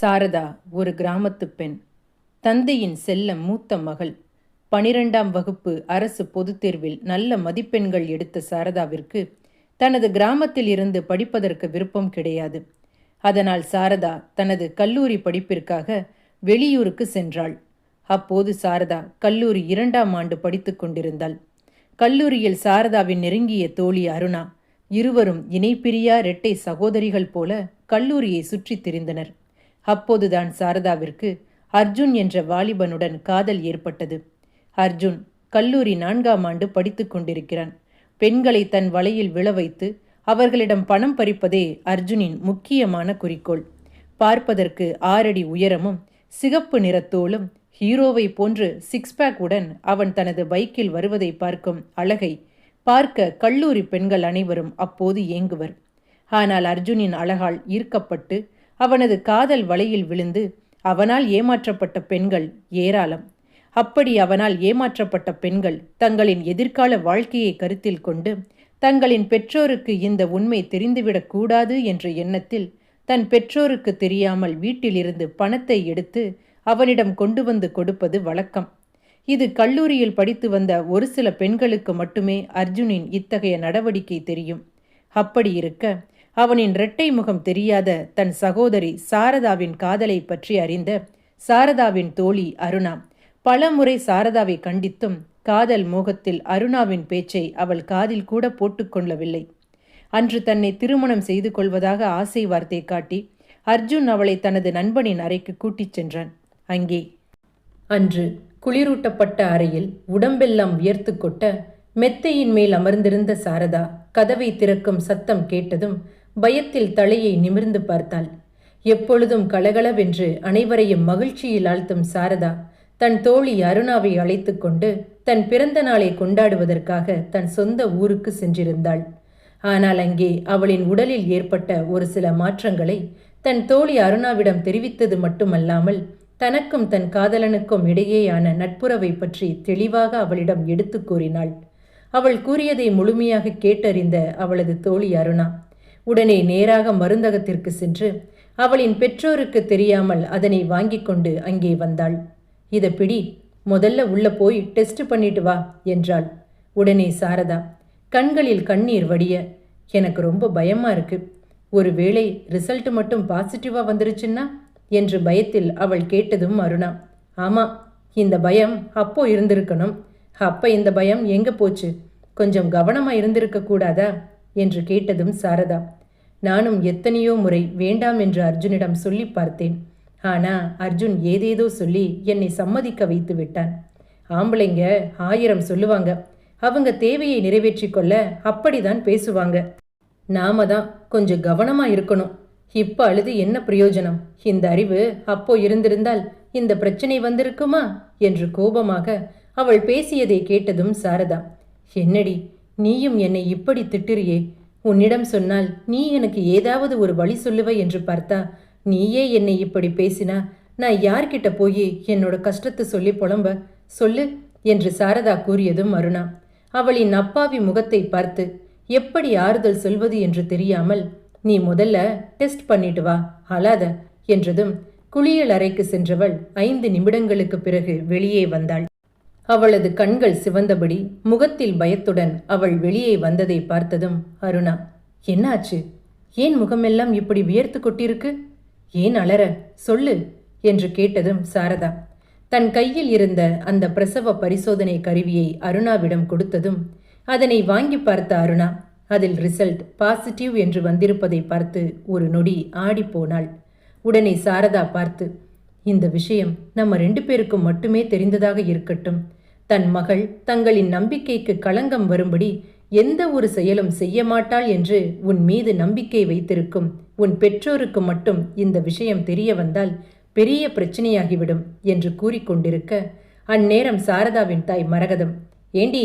சாரதா ஒரு கிராமத்து பெண். தந்தையின் செல்ல மூத்த மகள். பனிரெண்டாம் வகுப்பு அரசு பொதுத் தேர்வில் நல்ல மதிப்பெண்கள் எடுத்த சாரதாவிற்கு தனது கிராமத்தில் இருந்து படிப்பதற்கு விருப்பம் கிடையாது. அதனால் சாரதா தனது கல்லூரி படிப்பிற்காக வெளியூருக்கு சென்றாள். அப்போது சாரதா கல்லூரி இரண்டாம் ஆண்டு படித்துக் கொண்டிருந்தாள். கல்லூரியில் சாரதாவின் நெருங்கிய தோழி அருணா இருவரும் இணைப்பிரியா இரட்டை சகோதரிகள் போல கல்லூரியை சுற்றித் திரிந்தனர். அப்போதுதான் சாரதாவிற்கு அர்ஜுன் என்ற வாலிபனுடன் காதல் ஏற்பட்டது. அர்ஜுன் கல்லூரி நான்காம் ஆண்டு படித்துக் கொண்டிருக்கிறான். பெண்களை தன் வலையில் விழ வைத்து அவர்களிடம் பணம் பறிப்பதே அர்ஜுனின் முக்கியமான குறிக்கோள். பார்ப்பதற்கு ஆறடி உயரமும் சிகப்பு நிறத்தோளும் ஹீரோவை போன்று சிக்ஸ் பேக் உடன் அவன் தனது பைக்கில் வருவதை பார்க்கும் அழகை பார்க்க கல்லூரி பெண்கள் அனைவரும் அப்போது ஏங்குவர். ஆனால் அர்ஜுனின் அழகால் ஈர்க்கப்பட்டு அவனது காதல் வலையில் விழுந்து அவனால் ஏமாற்றப்பட்ட பெண்கள் ஏராளம். அப்படி அவனால் ஏமாற்றப்பட்ட பெண்கள் தங்களின் எதிர்கால வாழ்க்கையை கருத்தில் கொண்டு தங்களின் பெற்றோருக்கு இந்த உண்மை தெரிந்துவிடக்கூடாது என்ற எண்ணத்தில் தன் பெற்றோருக்கு தெரியாமல் வீட்டிலிருந்து பணத்தை எடுத்து அவனிடம் கொண்டு வந்து கொடுப்பது வழக்கம். இது கல்லூரியில் படித்து வந்த ஒரு சில பெண்களுக்கு மட்டுமே அர்ஜுனின் இத்தகைய நடவடிக்கை தெரியும். அப்படி இருக்க அவனின் இரட்டை முகம் தெரியாத தன் சகோதரி சாரதாவின் காதலை பற்றி அறிந்த சாரதாவின் தோழி அருணா. பலமுறை சாரதாவை கண்டித்தும் காதல் மோகத்தில் அருணாவின் பேச்சை அவள் காதில் கூட போட்டுக்கொள்ளவில்லை அன்று தன்னை திருமணம் செய்து கொள்வதாக ஆசை வார்த்தை காட்டி அர்ஜுன் அவளை தனது நண்பனின் அறைக்கு கூட்டிச் சென்றான். அங்கே. அன்று குளிரூட்டப்பட்ட அறையில் உடம்பெல்லாம் வியர்த்து கொட்ட மெத்தையின் மேல் அமர்ந்திருந்த சாரதா கதவை திறக்கும் சத்தம் கேட்டதும் பயத்தில் தலையை நிமிர்ந்து பார்த்தாள். எப்பொழுதும் கலகலவென்று அனைவரையும் மகிழ்ச்சியில் ஆழ்த்தும் சாரதா தன் தோழி அருணாவை அழைத்து கொண்டு தன் பிறந்த நாளை கொண்டாடுவதற்காக தன் சொந்த ஊருக்கு சென்றிருந்தாள். ஆனால் அங்கே அவளின் உடலில் ஏற்பட்ட ஒரு சில மாற்றங்களை தன் தோழி அருணாவிடம் தெரிவித்தது மட்டுமல்லாமல் தனக்கும் தன் காதலனுக்கும் இடையேயான நட்புறவை பற்றி தெளிவாக அவளிடம் எடுத்து கூறினாள். அவள் கூறியதை முழுமையாக கேட்டறிந்த அவளது தோழி அருணா உடனே நேராக மருந்தகத்திற்கு சென்று அவளின் பெற்றோருக்கு தெரியாமல் அதனை வாங்கி கொண்டு அங்கே வந்தாள். இதை பிடி முதல்ல உள்ள போய் டெஸ்ட் பண்ணிட்டு வா என்றாள். உடனே சாரதா கண்களில் கண்ணீர் வடிய எனக்கு ரொம்ப பயமா இருக்கு. ஒருவேளை ரிசல்ட் மட்டும் பாசிட்டிவா வந்துருச்சுன்னா? என்று பயத்தில் அவள் கேட்டதும் அருணா ஆமா இந்த பயம் அப்போ இருந்திருக்கணும். அப்ப இந்த பயம் எங்க போச்சு? கொஞ்சம் கவனமா இருந்திருக்க கூடாதா? என்று கேட்டதும் சாரதா நானும் எத்தனையோ முறை வேண்டாம் என்று அர்ஜுனிடம் சொல்லி பார்த்தேன். ஆனா அர்ஜுன் ஏதேதோ சொல்லி என்னை சம்மதிக்க வைத்து விட்டான். ஆம்பளைங்க ஆயிரம் சொல்லுவாங்க. அவங்க தேவையை நிறைவேற்றிக் கொள்ள அப்படிதான் பேசுவாங்க. நாம தான் கொஞ்சம் கவனமா இருக்கணும். இப்ப அழுது என்ன பிரயோஜனம்? இந்த அறிவு அப்போ இருந்திருந்தால் இந்த பிரச்சனை வந்திருக்குமா? என்று கோபமாக அவள் பேசியதை கேட்டதும் சாரதா என்னடி நீயும் என்னை இப்படி திட்டுறியே? உன்னிடம் சொன்னால் நீ எனக்கு ஏதாவது ஒரு வழி சொல்லுவ என்று பார்த்தா நீயே என்னை இப்படி பேசினா? நான் யார்கிட்ட போய் என்னோட கஷ்டத்தை சொல்லி புலம்ப? சொல்லு என்று சாரதா கூறியதும் அருணா. அவளின் அப்பாவி முகத்தை பார்த்து எப்படி ஆறுதல் சொல்வது என்று தெரியாமல் நீ முதல்ல டெஸ்ட் பண்ணிட்டு வா அழாத என்றதும் குளியல் அறைக்கு சென்றவள் ஐந்து நிமிடங்களுக்கு பிறகு வெளியே வந்தாள். அவளது கண்கள் சிவந்தபடி முகத்தில் பயத்துடன் அவள் வெளியே வந்ததை பார்த்ததும் அருணா என்னாச்சு? ஏன் முகமெல்லாம் இப்படி வியர்த்து கொட்டிருக்கு ஏன் அலற? சொல்லு என்று கேட்டதும் சாரதா. தன் கையில் இருந்த அந்த பிரசவ பரிசோதனை கருவியை அருணாவிடம் கொடுத்ததும் அதனை வாங்கி பார்த்த அருணா அதில் ரிசல்ட் பாசிட்டிவ் என்று வந்திருப்பதை பார்த்து ஒரு நொடி ஆடிப்போனாள் உடனே சாரதா பார்த்து இந்த விஷயம் நம்ம ரெண்டு பேருக்கும் மட்டுமே தெரிந்ததாக இருக்கட்டும். தன் மகள் தங்களின் நம்பிக்கைக்கு களங்கம் வரும்படி எந்த ஒரு செயலும் செய்ய மாட்டாள் என்று உன் மீது நம்பிக்கை வைத்திருக்கும். உன் பெற்றோருக்கு மட்டும் இந்த விஷயம் தெரிய வந்தால் பெரிய பிரச்சனையாகிவிடும் என்று கூறிக்கொண்டிருக்க அந்நேரம் சாரதாவின் தாய் மரகதம். ஏண்டி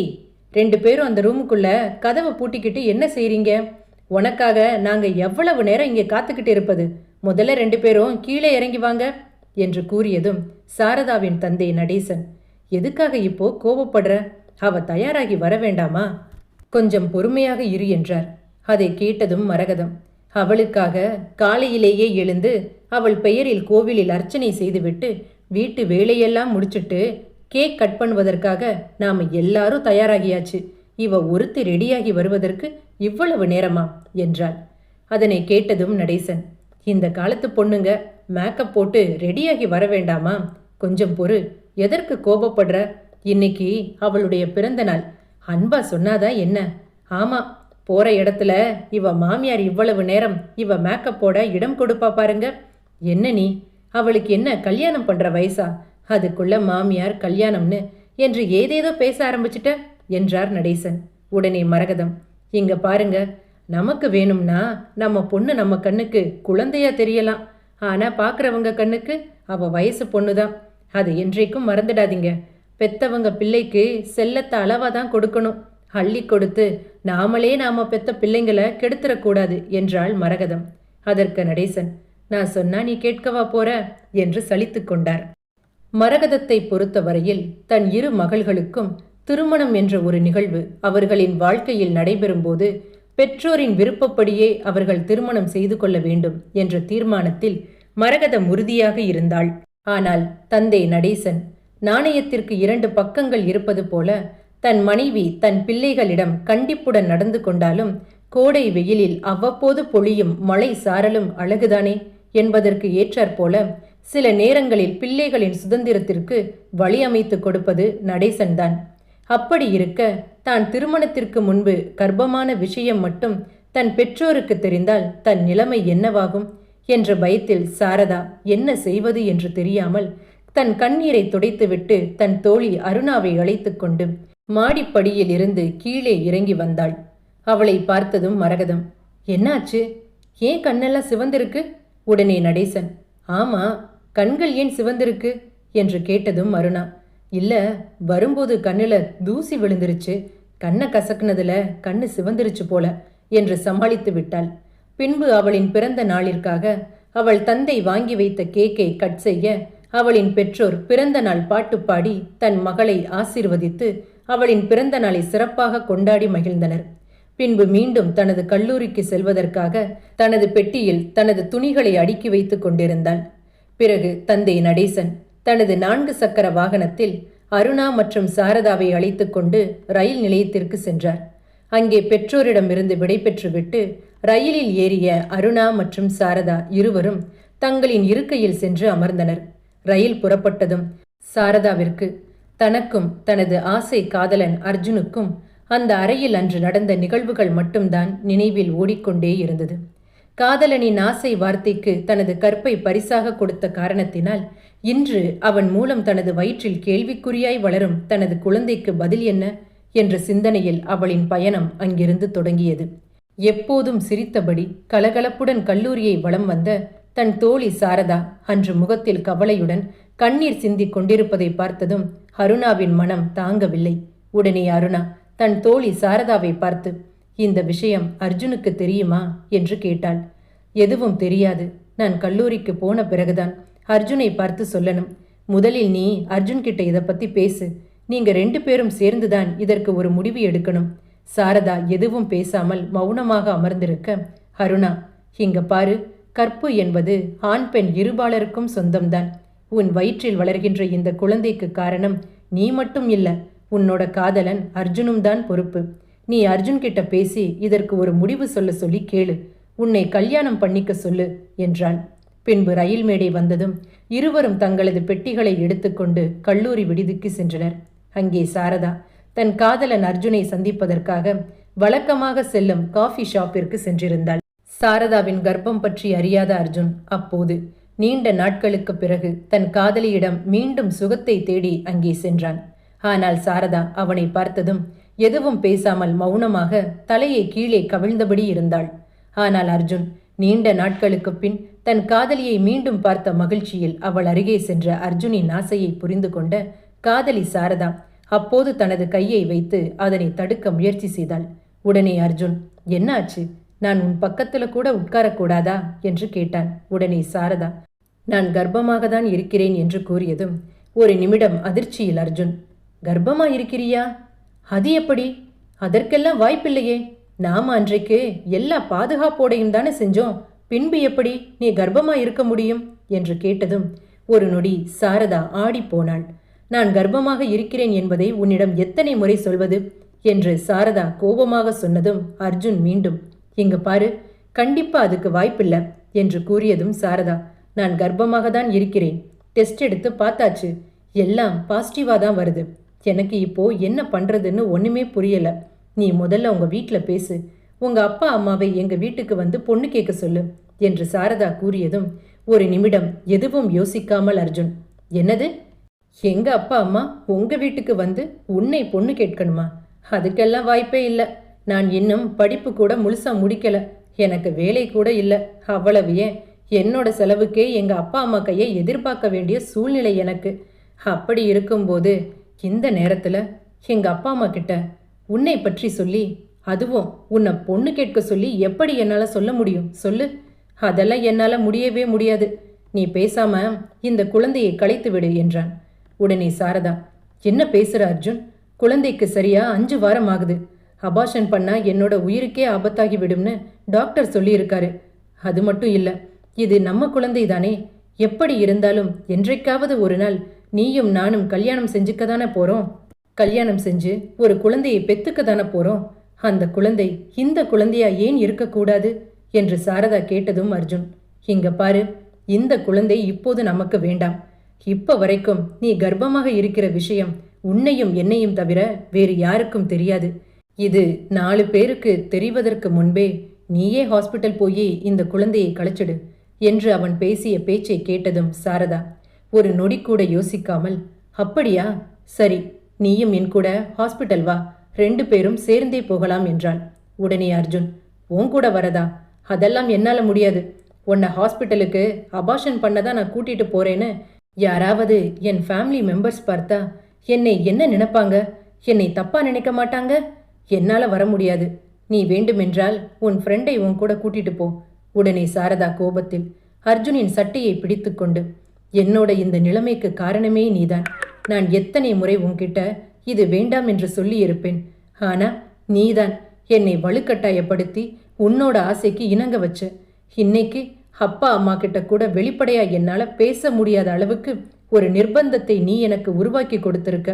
ரெண்டு பேரும் அந்த ரூமுக்குள்ள கதவை பூட்டிக்கிட்டு என்ன செய்றீங்க? உனக்காக நாங்க எவ்வளவு நேரம் இங்கே காத்துக்கிட்டு இருப்பது? முதல்ல ரெண்டு பேரும் கீழே இறங்கி வாங்க என்று கூறியதும் சாரதாவின் தந்தை நடேசன் எதுக்காக இப்போ கோபப்படுற அவ தயாராகி வர வேண்டாமா? கொஞ்சம் பொறுமையாக இரு என்றார். அதை கேட்டதும் மரகதம். அவளுக்காக காலையிலேயே எழுந்து அவள் பெயரில் கோவிலில் அர்ச்சனை செய்துவிட்டு வீட்டு வேலையெல்லாம் முடிச்சிட்டு கேக் கட் பண்ணுவதற்காக நாம் எல்லாரும் தயாராகியாச்சு. இவ ஒருத்தி ரெடியாகி வருவதற்கு இவ்வளவு நேரமா? என்றாள். அதனை கேட்டதும் நடேசன் இந்த காலத்து பொண்ணுங்க மேக்கப் போட்டு ரெடியாகி வர வேண்டாமா? கொஞ்சம் பொறு. எதற்கு கோபப்படுற? இன்னைக்கு அவளுடைய பிறந்த நாள். அன்பா சொன்னாதான் என்ன? ஆமா போற இடத்துல இவ மாமியார் இவ்வளவு நேரம் இவ மேக்கப் போட இடம் கொடுப்பா பாருங்க. என்ன நீ? அவளுக்கு என்ன கல்யாணம் பண்ற வயசா? அதுக்குள்ள மாமியார் கல்யாணம்னு என்று ஏதேதோ பேச ஆரம்பிச்சிட்ட என்றார் நடேசன். உடனே மரகதம். இங்க பாருங்க நமக்கு வேணும்னா நம்ம பொண்ணு நம்ம கண்ணுக்கு குழந்தையா தெரியலாம். ஆனா பாக்குறவங்க கண்ணுக்கு அவ வயசு பொண்ணுதான். அது என்றைக்கும் மறந்துடாதீங்க. பெத்தவங்க பிள்ளைக்கு செல்லத்தை அளவாக தான் கொடுக்கணும். அள்ளி கொடுத்து நாமளே நாம பெத்த பிள்ளைங்களை கெடுத்துடக்கூடாது என்றாள் மரகதம். அதற்கு நடேசன் நான் சொன்னா நீ கேட்கவா போற? என்று சலித்து கொண்டார். மரகதத்தை பொறுத்தவரையில் தன் இரு மகள்களுக்கும் திருமணம் என்ற ஒரு நிகழ்வு அவர்களின் வாழ்க்கையில் நடைபெறும்போது பெற்றோரின் விருப்பப்படியே அவர்கள் திருமணம் செய்து கொள்ள வேண்டும் என்ற தீர்மானத்தில் மரகதம் உறுதியாக இருந்தாள். ஆனால் தந்தை நடேசன் நாணயத்திற்கு இரண்டு பக்கங்கள் இருப்பது போல தன் மனைவி தன் பிள்ளைகளிடம் கண்டிப்புடன் நடந்து கொண்டாலும் கோடை வெயிலில் அவ்வப்போது பொழியும் மழை சாரலும் அழகுதானே என்பதற்கு ஏற்றாற்போல சில நேரங்களில் பிள்ளைகளின் சுதந்திரத்திற்கு வழி அமைத்து கொடுப்பது நடேசன்தான் அப்படி இருக்க தான் திருமணத்திற்கு முன்பு கர்ப்பமான விஷயம் மட்டும் தன் பெற்றோருக்கு தெரிந்தால் தன் நிலைமை என்னவாகும்? என்ற பயத்தில் சாரதா என்ன செய்வது என்று தெரியாமல் தன் கண்ணீரை துடைத்துவிட்டு தன் தோழி அருணாவை அழைத்து கொண்டு மாடிப்படியில் இருந்து கீழே இறங்கி வந்தாள். அவளை பார்த்ததும் மரகதம் என்னாச்சு? ஏன் கண்ணெல்லாம் சிவந்திருக்கு? உடனே நடேசன் ஆமா கண்கள் ஏன் சிவந்திருக்கு? என்று கேட்டதும் அருணா இல்ல வரும்போது கண்ணுல தூசி விழுந்துருச்சு. கண்ணை கசக்குனதுல கண்ணு சிவந்திருச்சு போல என்று சமாளித்து விட்டாள். பின்பு அவளின் பிறந்த நாளிற்காக அவள் தந்தை வாங்கி வைத்த கேக்கை கட் செய்ய அவளின் பெற்றோர் பிறந்த நாள் பாட்டு பாடி தன் மகளை ஆசிர்வதித்து அவளின் பிறந்த நாளை சிறப்பாக கொண்டாடி மகிழ்ந்தனர். பின்பு மீண்டும் தனது கல்லூரிக்கு செல்வதற்காக தனது பெட்டியில் தனது துணிகளை அடுக்கி வைத்துக் கொண்டிருந்தாள். பிறகு தந்தை நடேசன் தனது நான்கு சக்கர வாகனத்தில் அருணா மற்றும் சாரதாவை அழைத்துக்கொண்டு ரயில் நிலையத்திற்கு சென்றார். அங்கே பெற்றோரிடமிருந்து விடைபெற்றுவிட்டு ரயிலில் ஏறிய அருணா மற்றும் சாரதா இருவரும் தங்களின் இருக்கையில் சென்று அமர்ந்தனர். ரயில் புறப்பட்டதும் சாரதாவிற்கு தனக்கும் தனது ஆசை காதலன் அர்ஜுனுக்கும் அந்த அறையில் அன்று நடந்த நிகழ்வுகள் மட்டும்தான் நினைவில் ஓடிக்கொண்டே இருந்தது. காதலனின் ஆசை வார்த்தைக்கு தனது கற்பை பரிசாக கொடுத்த காரணத்தினால் இன்று அவன் மூலம் தனது வயிற்றில் கேள்விக்குறியாய் வளரும் தனது குழந்தைக்கு பதில் என்ன என்ற சிந்தனையில் அவளின் பயணம் அங்கிருந்து தொடங்கியது. எப்போதும் சிரித்தபடி கலகலப்புடன் கல்லூரியை வலம் வந்த தன் தோழி சாரதா அன்று முகத்தில் கவலையுடன் கண்ணீர் சிந்திக் கொண்டிருப்பதை பார்த்ததும் அருணாவின் மனம் தாங்கவில்லை. உடனே அருணா தன் தோழி சாரதாவை பார்த்து இந்த விஷயம் அர்ஜுனுக்கு தெரியுமா? என்று கேட்டாள். எதுவும் தெரியாது. நான் கல்லூரிக்கு போன பிறகுதான் அர்ஜுனை பார்த்து சொல்லணும். முதலில் நீ அர்ஜுன் கிட்ட இதை பத்தி பேசு. நீங்க ரெண்டு பேரும் சேர்ந்துதான் இதற்கு ஒரு முடிவு எடுக்கணும். சாரதா எதுவும் பேசாமல் மௌனமாக அமர்ந்திருக்க அருணா இங்க பாரு கற்பு என்பது ஆண் பெண் இருபாலருக்கும் சொந்தம்தான். உன் வயிற்றில் வளர்கின்ற இந்த குழந்தைக்கு காரணம் நீ மட்டும் இல்ல உன்னோட காதலன் அர்ஜுனும் தான் பொறுப்பு. நீ அர்ஜுன் கிட்ட பேசி இதற்கு ஒரு முடிவு சொல்ல சொல்லி கேளு. உன்னை கல்யாணம் பண்ணிக்க சொல்லு என்றாள். பின்பு ரயில் மேடை வந்ததும் இருவரும் தங்களது பெட்டிகளை எடுத்துக்கொண்டு கல்லூரி விடுதிக்கு சென்றனர். அங்கே சாரதா தன் காதலன் அர்ஜுனை சந்திப்பதற்காக வழக்கமாக செல்லும் காஃபி ஷாப்பிற்கு சென்றிருந்தாள். சாரதாவின் கர்ப்பம் பற்றி அறியாத அர்ஜுன் அப்போது நீண்ட நாட்களுக்கு பிறகு தன் காதலியிடம் மீண்டும் சுகத்தை தேடி அங்கே சென்றான். ஆனால் சாரதா அவனை பார்த்ததும் எதுவும் பேசாமல் மௌனமாக தலையை கீழே கவிழ்ந்தபடி இருந்தாள். ஆனால் அர்ஜுன் நீண்ட நாட்களுக்கு பின் தன் காதலியை மீண்டும் பார்த்த மகிழ்ச்சியில் அவள் அருகே சென்ற அர்ஜுனின் ஆசையை புரிந்து கொண்ட காதலி சாரதா அப்போது தனது கையை வைத்து அதனை தடுக்க முயற்சி செய்தாள். உடனே அர்ஜுன் என்னாச்சு? நான் உன் பக்கத்துல கூட உட்காரக்கூடாதா? என்று கேட்டான். உடனே சாரதா நான் கர்ப்பமாக தான் இருக்கிறேன் என்று கூறியதும் ஒரு நிமிடம் அதிர்ச்சியில் அர்ஜுன். கர்ப்பமா இருக்கிறியா? அது எப்படி? அதற்கெல்லாம் வாய்ப்பில்லையே. நாம அன்றைக்கு எல்லா பாதுகாப்போடையும் தானே செஞ்சோம். பின்பு எப்படி நீ கர்ப்பமா இருக்க முடியும்? என்று கேட்டதும் ஒரு நொடி சாரதா ஆடிப்போனாள் நான் கர்ப்பமாக இருக்கிறேன் என்பதை உன்னிடம் எத்தனை முறை சொல்வது? என்று சாரதா கோபமாக சொன்னதும் அர்ஜுன் மீண்டும் இங்க பாரு கண்டிப்பா அதுக்கு வாய்ப்பில்லை என்று கூறியதும் சாரதா நான் கர்ப்பமாக தான் இருக்கிறேன். டெஸ்ட் எடுத்து பார்த்தாச்சு. எல்லாம் பாசிட்டிவா தான் வருது. எனக்கு இப்போ என்ன பண்றதுன்னு ஒண்ணுமே புரியல. நீ முதல்ல உங்க வீட்டில் பேசு. உங்க அப்பா அம்மாவை எங்க வீட்டுக்கு வந்து பொண்ணு கேட்க சொல்லு என்று சாரதா கூறியதும் ஒரு நிமிடம் எதுவும் யோசிக்காமல் அர்ஜுன் என்னது? எங்க அப்பா அம்மா உங்க வீட்டுக்கு வந்து உன்னை பொண்ணு கேட்கணுமா? அதுக்கெல்லாம் வாய்ப்பே இல்லை. நான் இன்னும் படிப்பு கூட முழுசா முடிக்கல. எனக்கு வேலை கூட இல்லை. அவ்வளவு ஏன்? என்னோட செலவுக்கே எங்க அப்பா அம்மா கையை எதிர்பார்க்க வேண்டிய சூழ்நிலை எனக்கு. அப்படி இருக்கும்போது இந்த நேரத்துல எங்க அப்பா அம்மா கிட்ட உன்னை பற்றி சொல்லி அதுவும் உன்னை பொண்ணு கேட்க சொல்லி எப்படி என்னால் சொல்ல முடியும்? சொல்லு. அதெல்லாம் என்னால் முடியவே முடியாது. நீ பேசாம இந்த குழந்தையை கலைத்து விடு என்றான். உடனே சாரதா என்ன பேசுற அர்ஜுன்? குழந்தைக்கு சரியா அஞ்சு வாரம் ஆகுது அபாஷன் பண்ணா என்னோட உயிருக்கே ஆபத்தாகி விடும்னு டாக்டர் சொல்லியிருக்காரு. அது மட்டும் இல்ல இது நம்ம குழந்தை தானே. எப்படி இருந்தாலும் என்றைக்காவது ஒரு நாள் நீயும் நானும் கல்யாணம் செஞ்சுக்க தானே போறோம். கல்யாணம் செஞ்சு ஒரு குழந்தையை பெத்துக்க தானே போறோம். அந்த குழந்தை இந்த குழந்தையா ஏன் இருக்கக்கூடாது? என்று சாரதா கேட்டதும் அர்ஜுன் இங்க பாரு இந்த குழந்தை இப்போது நமக்கு வேண்டாம். இப்போ வரைக்கும் நீ கர்ப்பமாக இருக்கிற விஷயம் உன்னையும் என்னையும் தவிர வேறு யாருக்கும் தெரியாது. இது நாலு பேருக்கு தெரிவதற்கு முன்பே நீயே ஹாஸ்பிட்டல் போய் இந்த குழந்தையை கழிச்சிடு என்று அவன் பேசிய பேச்சை கேட்டதும் சாரதா. ஒரு நொடி கூட யோசிக்காமல் அப்படியா? சரி நீயும் என் கூட ஹாஸ்பிட்டல் வா. ரெண்டு பேரும் சேர்ந்தே போகலாம் என்றாள். உடனே அர்ஜுன் உன் கூட வரதா? அதெல்லாம் என்னால முடியாது. உன்னை ஹாஸ்பிட்டலுக்கு அபாஷன் பண்ணதான் நான் கூட்டிட்டு போறேன்னு யாராவது என் ஃபேமிலி மெம்பர்ஸ் பார்த்தா என்னை என்ன நினைப்பாங்க? என்னை தப்பா நினைக்க மாட்டாங்க? என்னால வர முடியாது. நீ வேண்டுமென்றால் உன் ஃப்ரெண்டை உன் கூட கூட்டிட்டு போ. உடனே சாரதா கோபத்தில் அர்ஜுனின் சட்டையை பிடித்துக்கொண்டு என்னோட இந்த நிலைமைக்கு காரணமே நீதான். நான் எத்தனை முறை உன்கிட்ட இது வேண்டாம் என்று சொல்லியிருப்பேன். ஆனா நீதான். என்னை வலுக்கட்டாயப்படுத்தி உன்னோட ஆசைக்கு இணங்க வச்ச. இன்னைக்கு அப்பா அம்மா கிட்ட கூட வெளிப்படையா என்னால பேச முடியாத அளவுக்கு ஒரு நிர்பந்தத்தை நீ எனக்கு உருவாக்கி கொடுத்திருக்க.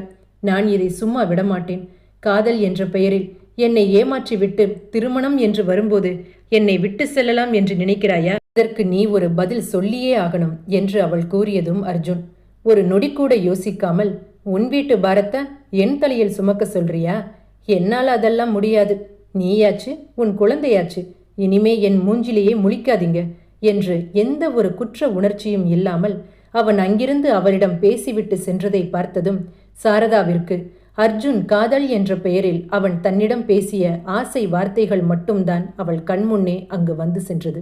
நான் இதை சும்மா விடமாட்டேன். காதல் என்ற பெயரில் என்னை ஏமாற்றி விட்டு திருமணம் என்று வரும்போது என்னை விட்டு செல்லலாம் என்று நினைக்கிறாயா? அதற்கு நீ ஒரு பதில் சொல்லியே ஆகணும் என்று அவள் கூறியதும் அர்ஜுன். ஒரு நொடி கூட யோசிக்காமல் உன் வீட்டு பாரத்தை என் தலையில் சுமக்க சொல்றியா? என்னால் அதெல்லாம் முடியாது. நீயாச்சு உன் குழந்தையாச்சு. இனிமே என் மூஞ்சிலேயே முழிக்காதீங்க. என்று எந்த ஒரு குற்ற உணர்ச்சியும் இல்லாமல் அவன் அங்கிருந்து அவரிடம் பேசிவிட்டு சென்றதை பார்த்ததும் சாரதாவிற்கு அர்ஜுன் காதல் என்ற பெயரில் அவன் தன்னிடம் பேசிய ஆசை வார்த்தைகள் மட்டும்தான் அவள் கண்முன்னே அங்கு வந்து சென்றது.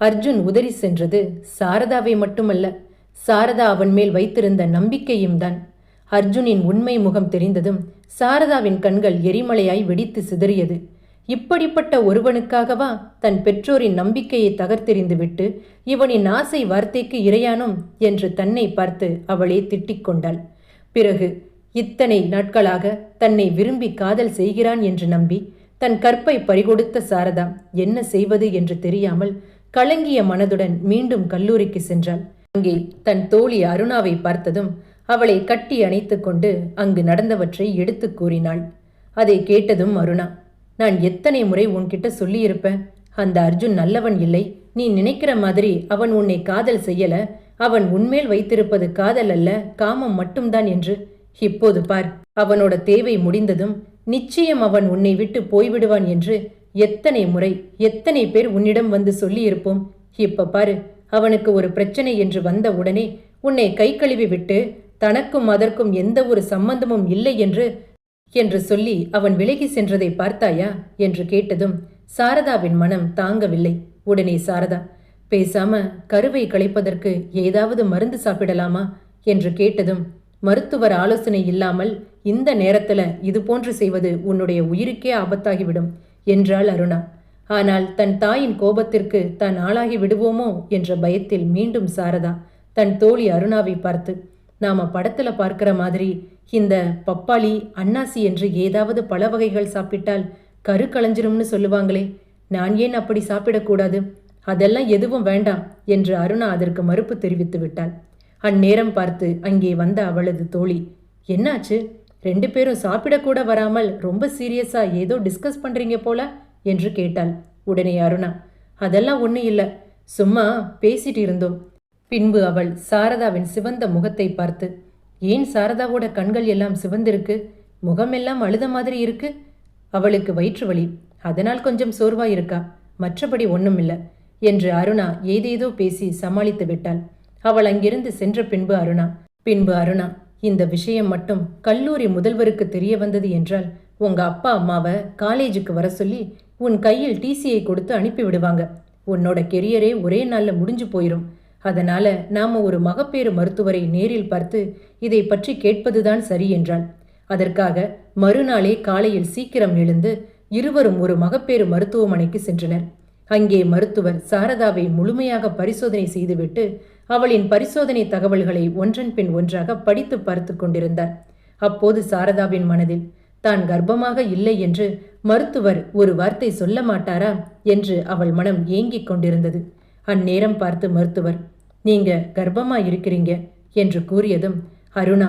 அர்ஜுன் உதறி சென்றது சாரதாவை மட்டுமல்ல சாரதா அவன் மேல் வைத்திருந்த நம்பிக்கையும் தான். அர்ஜுனின் உண்மை முகம் தெரிந்ததும் சாரதாவின் கண்கள் எரிமலையாய் வெடித்து சிதறியது. இப்படிப்பட்ட ஒருவனுக்காகவா தன் பெற்றோரின் நம்பிக்கையை தகர்த்தெறிந்துவிட்டு இவனின் ஆசை வார்த்தைக்கு இரையானோம் என்று தன்னை பார்த்து அவளே திட்டிக் கொண்டாள். பிறகு இத்தனை நாட்களாக தன்னை விரும்பி காதல் செய்கிறான் என்று நம்பி தன் கற்பை பறிகொடுத்த சாரதா என்ன செய்வது என்று தெரியாமல் கலங்கிய மனதுடன் மீண்டும் கல்லூரிக்கு சென்றாள். அங்கே தன் தோழி அருணாவை பார்த்ததும் அவளை கட்டி அணைத்து கொண்டு அங்கு நடந்தவற்றை எடுத்துக் கூறினாள். அதை கேட்டதும் அருணா நான் எத்தனை முறை உன்கிட்ட சொல்லியிருப்பேன்? அந்த அர்ஜுன் நல்லவன் இல்லை. நீ நினைக்கிற மாதிரி அவன் உன்னை காதல் செய்யல. அவன் உன்மேல் வைத்திருப்பது காதல் அல்ல காமம் மட்டும்தான் என்று. இப்போது பார் அவனோட தேவை முடிந்ததும் நிச்சயம் அவன் உன்னை விட்டு போய்விடுவான் என்று எத்தனை முறை எத்தனை பேர் உன்னிடம் வந்து சொல்லியிருப்போம்? இப்ப பாரு அவனுக்கு ஒரு பிரச்சனை என்று வந்த உடனே உன்னை கை கழுவி விட்டு தனக்கும் அதற்கும் எந்த ஒரு சம்பந்தமும் இல்லை என்று என்று சொல்லி அவன் விலகி சென்றதை பார்த்தாயா? என்று கேட்டதும் சாரதாவின் மனம் தாங்கவில்லை. உடனே சாரதா பேசாம கருவை களைப்பதற்கு ஏதாவது மருந்து சாப்பிடலாமா? என்று கேட்டதும் மருத்துவர் ஆலோசனை இல்லாமல் இந்த நேரத்துல இது போன்று செய்வது உன்னுடைய உயிருக்கே ஆபத்தாகிவிடும் என்றாள் அருணா. ஆனால் தன் தாயின் கோபத்திற்கு தான் ஆளாகி விடுவோமோ என்ற பயத்தில் மீண்டும் சாரதா தன் தோழி அருணாவை பார்த்து நாம படத்துல பார்க்கிற மாதிரி இந்த பப்பாளி அன்னாசி என்று ஏதாவது பல வகைகள் சாப்பிட்டால் கரு களைஞ்சிரும்னு சொல்லுவாங்களே. நான் ஏன் அப்படி சாப்பிடக்கூடாது? அதெல்லாம் எதுவும் வேண்டாம் என்று அருணா அதற்கு மறுப்பு தெரிவித்து விட்டாள். அந்நேரம் பார்த்து அங்கே வந்த அவளது தோழி என்னாச்சு? ரெண்டு பேரும் சாப்பிடக்கூட வராமல் ரொம்ப சீரியஸா ஏதோ டிஸ்கஸ் பண்றீங்க போல? என்று கேட்டாள் உடனே அருணா. அதெல்லாம் ஒன்றும் இல்லை சும்மா பேசிட்டு இருந்தோம். பின்பு அவள் சாரதாவின் சிவந்த முகத்தை பார்த்து ஏன் சாரதாவோட கண்கள் எல்லாம் சிவந்திருக்கு? முகமெல்லாம் அழுத மாதிரி இருக்கு? அவளுக்கு வயிற்று வலி. அதனால் கொஞ்சம் சோர்வா இருக்கா? மற்றபடி ஒண்ணுமில்ல என்று அருணா ஏதேதோ பேசி சமாளித்து விட்டாள். அவள் அங்கிருந்து சென்ற பின்பு அருணா பின்பு அருணா இந்த விஷயம் மட்டும் கல்லூரி முதல்வருக்கு தெரிய வந்தது என்றால் உங்க அப்பா அம்மாவை காலேஜுக்கு வர சொல்லி உன் கையில் டிசியை கொடுத்து அனுப்பி விடுவாங்க. உன்னோட கெரியரே ஒரே நாளில் முடிஞ்சு போயிரும். அதனால நாம ஒரு மகப்பேறு மருத்துவரை நேரில் பார்த்து இதை பற்றி கேட்பதுதான் சரி என்றாள். அதற்காக மறுநாளே காலையில் சீக்கிரம் எழுந்து இருவரும் ஒரு மகப்பேறு மருத்துவமனைக்கு சென்றனர். அங்கே மருத்துவர் சாரதாவை முழுமையாக பரிசோதனை செய்துவிட்டு அவளின் பரிசோதனை தகவல்களை ஒன்றன் பின் ஒன்றாக படித்து பார்த்து கொண்டிருந்தார். அப்போது சாரதாவின் மனதில் தான் கர்ப்பமாக இல்லை என்று மருத்துவர் ஒரு வார்த்தை சொல்ல மாட்டாரா? என்று அவள் மனம் ஏங்கிக் கொண்டிருந்தது. அந்நேரம் பார்த்து மருத்துவர் நீங்க கர்ப்பமா இருக்கிறீங்க என்று கூறியதும் அருணா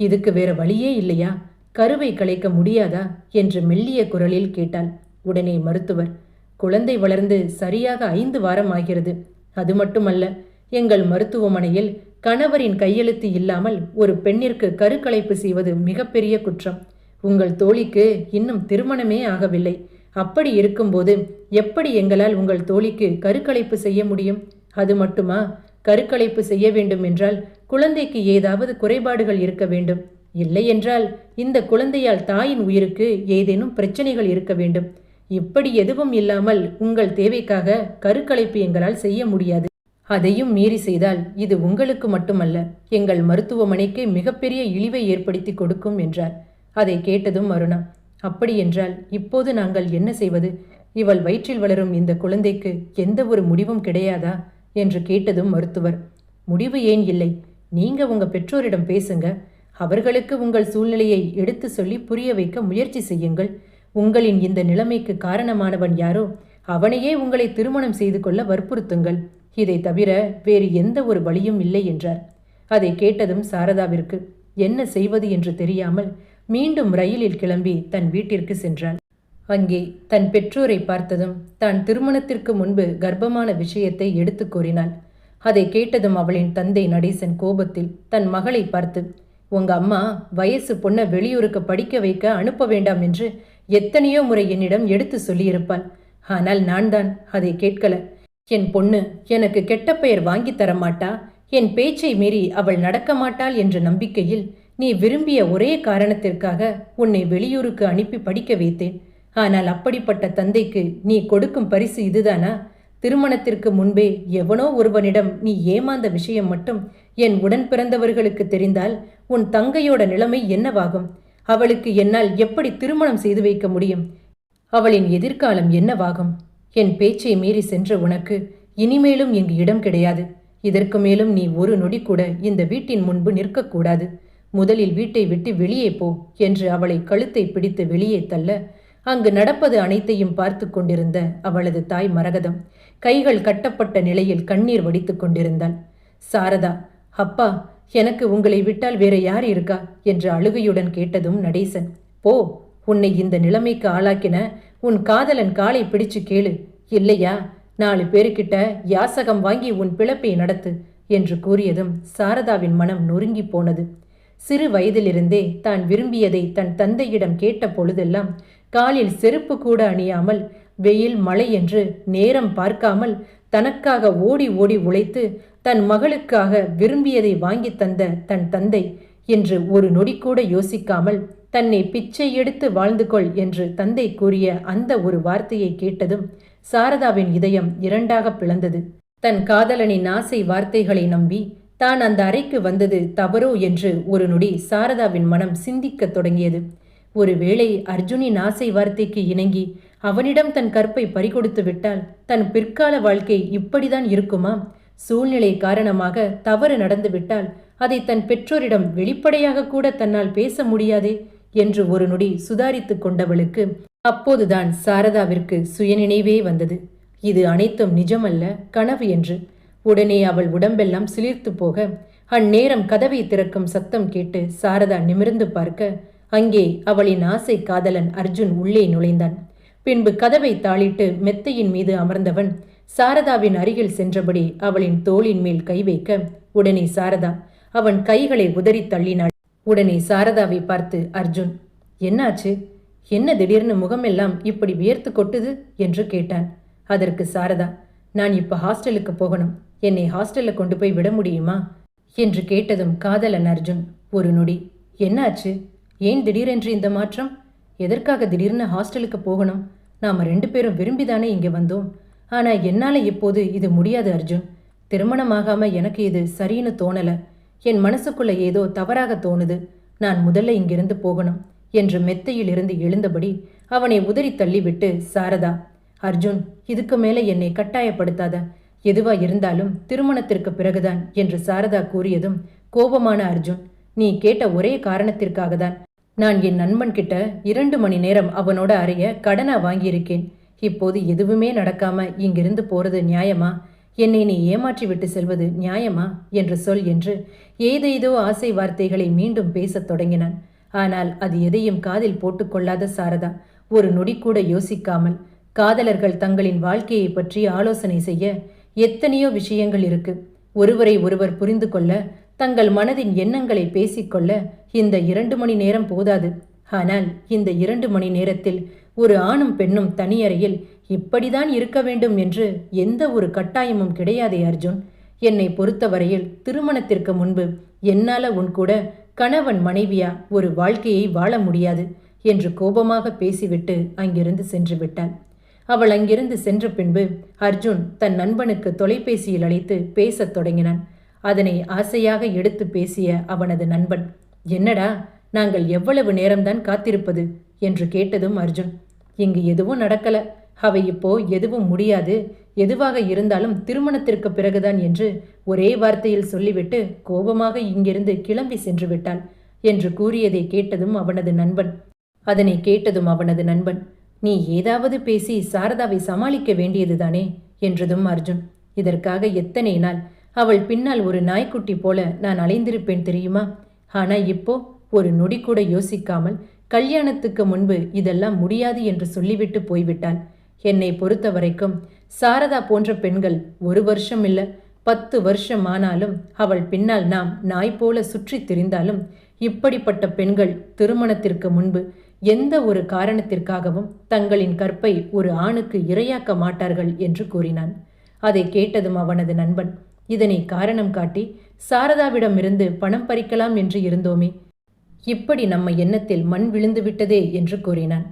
இதுக்கு வேற வழியே இல்லையா? கருவை கலைக்க முடியாதா? என்று மெல்லிய குரலில் கேட்டாள். உடனே மருத்துவர் குழந்தை வளர்ந்து சரியாக ஐந்து வாரம் ஆகிறது. அது மட்டுமல்ல எங்கள் மருத்துவமனையில் கணவரின் கையெழுத்து இல்லாமல் ஒரு பெண்ணிற்கு கருக்கலைப்பு செய்வது மிகப்பெரிய குற்றம். உங்கள் தோழிக்கு இன்னும் திருமணமே ஆகவில்லை. அப்படி இருக்கும்போது எப்படி எங்களால் உங்கள் தோழிக்கு கருக்கலைப்பு செய்ய முடியும்? அது மட்டுமா? கருக்கலைப்பு செய்ய வேண்டும் என்றால் குழந்தைக்கு ஏதாவது குறைபாடுகள் இருக்க வேண்டும். இல்லை என்றால் இந்த குழந்தையால் தாயின் உயிருக்கு ஏதேனும் பிரச்சனைகள் இருக்க வேண்டும். இப்படி எதுவும் இல்லாமல் உங்கள் தேவைக்காக கருக்கலைப்பு எங்களால் செய்ய முடியாது. அதையும் மீறி செய்தால் இது உங்களுக்கு மட்டுமல்ல எங்கள் மருத்துவமனைக்கு மிகப்பெரிய இழிவை ஏற்படுத்தி கொடுக்கும் என்றார். அதை கேட்டதும் அருணா அப்படி என்றால் இப்போது நாங்கள் என்ன செய்வது? இவள் வயிற்றில் வளரும் இந்த குழந்தைக்கு எந்த ஒரு முடிவும் கிடையாதா? என்று கேட்டதும் மருத்துவர் முடிவு ஏன் இல்லை? நீங்க உங்க பெற்றோரிடம் பேசுங்க. அவர்களுக்கு உங்கள் சூழ்நிலையை எடுத்து சொல்லி புரிய வைக்க முயற்சி செய்யுங்கள். உங்களின் இந்த நிலைமைக்கு காரணமானவன் யாரோ அவனையே உங்களை திருமணம் செய்து கொள்ள வற்புறுத்துங்கள். இதை தவிர வேறு எந்த ஒரு வழியும் இல்லை என்றார். அதை கேட்டதும் சாரதாவிற்கு என்ன செய்வது என்று தெரியாமல் மீண்டும் ரயிலில் கிளம்பி தன் வீட்டிற்கு சென்றாள் அங்கே தன் பெற்றோரை பார்த்ததும் தான் திருமணத்திற்கு முன்பு கர்ப்பமான விஷயத்தை எடுத்துக் கூறினாள். அதை கேட்டதும் அவளின் தந்தை நடேசன் கோபத்தில் தன் மகளை பார்த்து உங்க அம்மா வயசு பொண்ணை வெளியூருக்கு படிக்க வைக்க அனுப்ப வேண்டாம் என்று எத்தனையோ முறை என்னிடம் எடுத்து சொல்லியிருப்பாள். ஆனால் நான் தான் அதை கேட்கல. என் பொண்ணு எனக்கு கெட்ட பெயர் வாங்கி தர மாட்டா. என் பேச்சை மீறி அவள் நடக்க மாட்டாள் என்ற நம்பிக்கையில் நீ விரும்பிய ஒரே காரணத்திற்காக உன்னை வெளியூருக்கு அனுப்பி படிக்க வைத்தேன். ஆனால் அப்படிப்பட்ட தந்தைக்கு நீ கொடுக்கும் பரிசு இதுதானா? திருமணத்திற்கு முன்பே எவனோ ஒருவனிடம் நீ ஏமாந்த விஷயம் மட்டும் என் உடன் பிறந்தவர்களுக்கு தெரிந்தால் உன் தங்கையோட நிலைமை என்னவாகும்? அவளுக்கு என்னால் எப்படி திருமணம் செய்து வைக்க முடியும்? அவளின் எதிர்காலம் என்னவாகும்? என் பேச்சை மீறி சென்ற உனக்கு இனிமேலும் இங்கு இடம் கிடையாது. இதற்கு மேலும் நீ ஒரு நொடி கூட இந்த வீட்டின் முன்பு நிற்கக்கூடாது. முதலில் வீட்டை விட்டு வெளியே போ என்று அவளை கழுத்தை பிடித்து வெளியே தள்ள அங்கு நடப்பது அனைத்தையும் பார்த்து கொண்டிருந்த அவளது தாய் மரகதம் கைகள் கட்டப்பட்ட நிலையில் கண்ணீர் வடித்துக் கொண்டிருந்தாள். சாரதா அப்பா எனக்கு உங்களை விட்டால் வேற யார் இருக்கா? என்று அழுகையுடன் கேட்டதும் நடேசன் போ உன்னை இந்த நிலைமைக்கு ஆளாக்கின உன் காதலன் காலை பிடிச்சு கேளு. இல்லையா நாலு பேருக்கிட்ட யாசகம் வாங்கி உன் பிழப்பை நடத்து என்று கூறியதும் சாரதாவின் மனம் நொறுங்கி போனது. சிறு வயதிலிருந்தே தான் விரும்பியதை தன் தந்தையிடம் கேட்ட பொழுதெல்லாம் காலில் செருப்பு கூட அணியாமல் வெயில் மழை என்று நேரம் பார்க்காமல் தனக்காக ஓடி ஓடி உழைத்து தன் மகளுக்காக விரும்பியதை வாங்கி தந்த தன் தந்தை என்று ஒரு நொடி கூட யோசிக்காமல் தன்னை பிச்சை எடுத்து வாழ்ந்து கொள் என்று தந்தை கூறிய அந்த ஒரு வார்த்தையை கேட்டதும் சாரதாவின் இதயம் இரண்டாக பிளந்தது. தன் காதலனின் ஆசை வார்த்தைகளை நம்பி தான் அந்த அறைக்கு வந்தது தவறோ? என்று ஒரு நொடி சாரதாவின் மனம் சிந்திக்கத் தொடங்கியது. ஒருவேளை அர்ஜுனின் ஆசை வார்த்தைக்கு இணங்கி அவனிடம் தன் கற்பை பறிகொடுத்து விட்டால் தன் பிற்கால வாழ்க்கை இப்படிதான் இருக்குமா? சூழ்நிலை காரணமாக தவறு நடந்துவிட்டால் அதை தன் பெற்றோரிடம் வெளிப்படையாக கூட தன்னால் பேச முடியாதே என்று ஒரு நொடி சுதாரித்து கொண்டவளுக்கு அப்போதுதான் சாரதாவிற்கு சுயநினைவே வந்தது. இது அனைத்தும் நிஜமல்ல கனவு என்று. உடனே அவள் உடம்பெல்லாம் சிலிர்த்து போக அந்நேரம் கதவை திறக்கும் சத்தம் கேட்டு சாரதா நிமிர்ந்து பார்க்க அங்கே அவளின் ஆசை காதலன் அர்ஜுன் உள்ளே நுழைந்தான். பின்பு கதவை தாளிட்டு மெத்தையின் மீது அமர்ந்தவன் சாரதாவின் அருகில் சென்றபடி அவளின் தோளின் மேல் கை வைக்க உடனே சாரதா. அவன் கைகளை உதறி தள்ளினாள். உடனே சாரதாவை பார்த்து அர்ஜுன் என்னாச்சு? என்ன திடீர்னு முகமெல்லாம் இப்படி வியர்த்து கொட்டுது? என்று கேட்டான். அதற்கு சாரதா நான் இப்ப ஹாஸ்டலுக்கு போகணும். என்னை ஹாஸ்டல்ல கொண்டு போய் விட முடியுமா? என்று கேட்டதும் காதலன் அர்ஜுன் ஒரு நொடி. என்னாச்சு? ஏன் திடீரென்று இந்த மாற்றம்? எதற்காக திடீர்னு ஹாஸ்டலுக்கு போகணும்? நாம ரெண்டு பேரும் விரும்பிதானே இங்கே வந்தோம். ஆனா என்னால இப்போது இது முடியாது அர்ஜுன். திருமணமாகாமல் எனக்கு இது சரின்னு தோணல. என் மனசுக்குள்ள ஏதோ தவறாக தோணுது. நான் முதல்ல இங்கிருந்து போகணும் என்று மெத்தையில் இருந்து எழுந்தபடி அவனை உதறி தள்ளிவிட்டு சாரதா அர்ஜுன் இதுக்கு மேலே என்னை கட்டாயப்படுத்தாத. எதுவா இருந்தாலும் திருமணத்திற்கு பிறகுதான் என்று சாரதா கூறியதும் கோபமான அர்ஜுன் நீ கேட்ட ஒரே காரணத்திற்காக தான் நான் என் நண்பன் கிட்ட இரண்டு மணி நேரம் அவனோட அறைய கடனை வாங்கியிருக்கேன். இப்போது எதுவுமே நடக்காம இங்கிருந்து போறது நியாயமா? என்னை நீ ஏமாற்றி விட்டு செல்வது நியாயமா? என்று சொல் என்று ஏதேதோ ஆசை வார்த்தைகளை மீண்டும் பேசத் தொடங்கினான். ஆனால் அது எதையும் காதில் போட்டுக்கொள்ளாத சாரதா. ஒரு நொடி கூட யோசிக்காமல் காதலர்கள் தங்களின் வாழ்க்கையை பற்றி ஆலோசனை செய்ய எத்தனையோ விஷயங்கள் இருக்கு. ஒருவரை ஒருவர் புரிந்து கொள்ள தங்கள் மனதின் எண்ணங்களை பேசிக்கொள்ள இந்த இரண்டு மணி நேரம் போதாது. ஆனால் இந்த இரண்டு மணி நேரத்தில் ஒரு ஆணும் பெண்ணும் தனியறையில் இப்படிதான் இருக்க வேண்டும் என்று எந்த ஒரு கட்டாயமும் கிடையாதே அர்ஜுன். என்னை பொறுத்தவரையில் திருமணத்திற்கு முன்பு என்னால உன் கூட கணவன் மனைவியா ஒரு வாழ்க்கையை வாழ முடியாது என்று கோபமாக பேசிவிட்டு அங்கிருந்து சென்று விட்டாள். அவள் அங்கிருந்து சென்ற பின்பு அர்ஜுன் தன் நண்பனுக்கு தொலைபேசியில் அழைத்து பேசத் தொடங்கினான். அதனை ஆசையாக எடுத்து பேசிய அவனது நண்பன் என்னடா நாங்கள் எவ்வளவு நேரம்தான் காத்திருப்பது? என்று கேட்டதும் அர்ஜுன் இங்கு எதுவும் நடக்கல. அவை இப்போ எதுவும் முடியாது. எதுவாக இருந்தாலும் திருமணத்திற்கு பிறகுதான் என்று ஒரே வார்த்தையில் சொல்லிவிட்டு கோபமாக இங்கிருந்து கிளம்பி சென்று விட்டாள் என்று கூறியதை கேட்டதும் அவனது நண்பன் அதனை கேட்டதும் அவனது நண்பன் நீ ஏதாவது பேசி சாரதாவை சமாளிக்க வேண்டியதுதானே? என்றதும் அர்ஜுன் இதற்காக எத்தனை நாள்? அவள் பின்னால் ஒரு நாய்க்குட்டி போல நான் அலைந்திருப்பேன் தெரியுமா? ஆனால் இப்போ ஒரு நொடி கூட யோசிக்காமல் கல்யாணத்துக்கு முன்பு இதெல்லாம் முடியாது என்று சொல்லிவிட்டு போய்விட்டாள். என்னை பொறுத்த வரைக்கும் சாரதா போன்ற பெண்கள் ஒரு வருஷம் இல்லை பத்து வருஷம் ஆனாலும் அவள் பின்னால் நாம் நாய் போல சுற்றி திரிந்தாலும் இப்படிப்பட்ட பெண்கள் திருமணத்திற்கு முன்பு எந்த ஒரு காரணத்திற்காகவும் தங்களின் கற்பை ஒரு ஆணுக்கு இரையாக்க மாட்டார்கள் என்று கூறினான். அதை கேட்டதும் அவனது நண்பன் இதனை காரணம் காட்டி சாரதாவிடமிருந்து பணம் பறிக்கலாம் என்று இருந்தோமே. இப்படி நம்ம எண்ணத்தில் மண் விழுந்து விட்டதே என்று கூறினான்.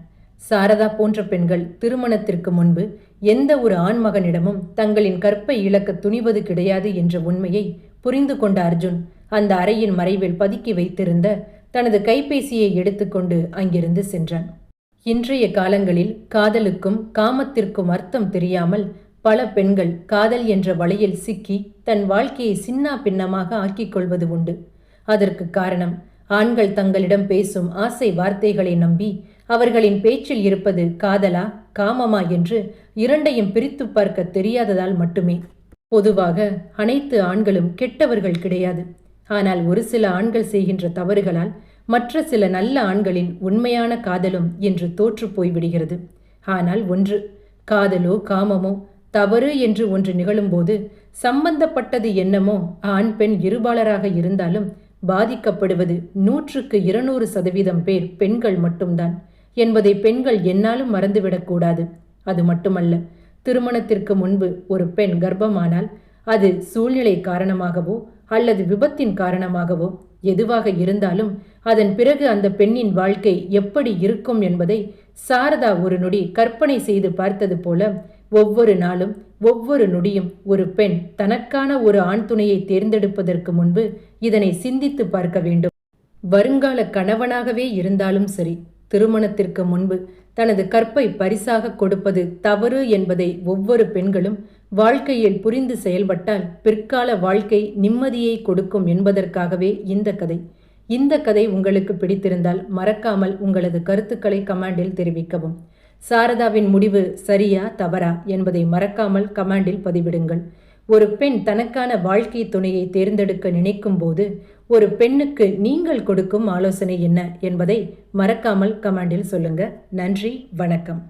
சாரதா போன்ற பெண்கள் திருமணத்திற்கு முன்பு எந்த ஒரு ஆண்மகனிடமும் தங்களின் கற்பை இழக்க துணிவது கிடையாது என்ற உண்மையை புரிந்து கொண்ட அர்ஜுன் அந்த அறையின் மறைவில் பதுக்கி வைத்திருந்த தனது கைபேசியை எடுத்துக்கொண்டு அங்கிருந்து சென்றான். இன்றைய காலங்களில் காதலுக்கும் காமத்திற்கும் அர்த்தம் தெரியாமல் பல பெண்கள் காதல் என்ற வலையில் சிக்கி தன் வாழ்க்கையை சின்னா பின்னமாக ஆக்கிக் கொள்வது உண்டு. அதற்கு காரணம் ஆண்கள் தங்களிடம் பேசும் ஆசை வார்த்தைகளை நம்பி அவர்களின் பேச்சில் இருப்பது காதலா காமமா என்று இரண்டையும் பிரித்து பார்க்க தெரியாததால் மட்டுமே. பொதுவாக அனைத்து ஆண்களும் கெட்டவர்கள் கிடையாது. ஆனால் ஒரு சில ஆண்கள் செய்கின்ற தவறுகளால் மற்ற சில நல்ல ஆண்களின் உண்மையான காதலும் என்று தோற்று போய்விடுகிறது. ஆனால் ஒன்று காதலோ காமமோ தவறு என்று ஒன்று நிகழும்போது சம்பந்தப்பட்டது என்னமோ ஆண் பெண் இருபாலராக இருந்தாலும் பாதிக்கப்படுவது நூற்றுக்கு இருநூறு சதவீதம் பேர் பெண்கள் மட்டும்தான். என்பதை பெண்கள் என்னாலும் மறந்துவிடக்கூடாது அது மட்டுமல்ல திருமணத்திற்கு முன்பு ஒரு பெண் கர்ப்பமானால் அது சூழ்நிலை காரணமாகவோ அல்லது விபத்தின் காரணமாகவோ எதுவாக இருந்தாலும் அதன் பிறகு அந்த பெண்ணின் வாழ்க்கை எப்படி இருக்கும் என்பதை சாரதா ஒரு நொடி கற்பனை செய்து பார்த்தது போல ஒவ்வொரு நாளும் ஒவ்வொரு நொடியும் ஒரு பெண் தனக்கான ஒரு ஆண் துணையை தேர்ந்தெடுப்பதற்கு முன்பு இதனை சிந்தித்து பார்க்க வேண்டும். வருங்கால கணவனாகவே இருந்தாலும் சரி திருமணத்திற்கு முன்பு தனது கற்பை பரிசாக கொடுப்பது தவறு என்பதை ஒவ்வொரு பெண்களும் வாழ்க்கையில் புரிந்து செயல்பட்டால் பிற்கால வாழ்க்கை நிம்மதியை கொடுக்கும் என்பதற்காகவே இந்த கதை. இந்த கதை உங்களுக்கு பிடித்திருந்தால் மறக்காமல் உங்களது கருத்துக்களை கமாண்டில் தெரிவிக்கவும். சாரதாவின் முடிவு சரியா தவறா என்பதை மறக்காமல் கமாண்டில் பதிவிடுங்கள். ஒரு பெண் தனக்கான வாழ்க்கை துணையை தேர்ந்தெடுக்க நினைக்கும் போது ஒரு பெண்ணுக்கு நீங்கள் கொடுக்கும் ஆலோசனை என்ன என்பதை மறக்காமல் கமாண்டில் சொல்லுங்க. நன்றி வணக்கம்.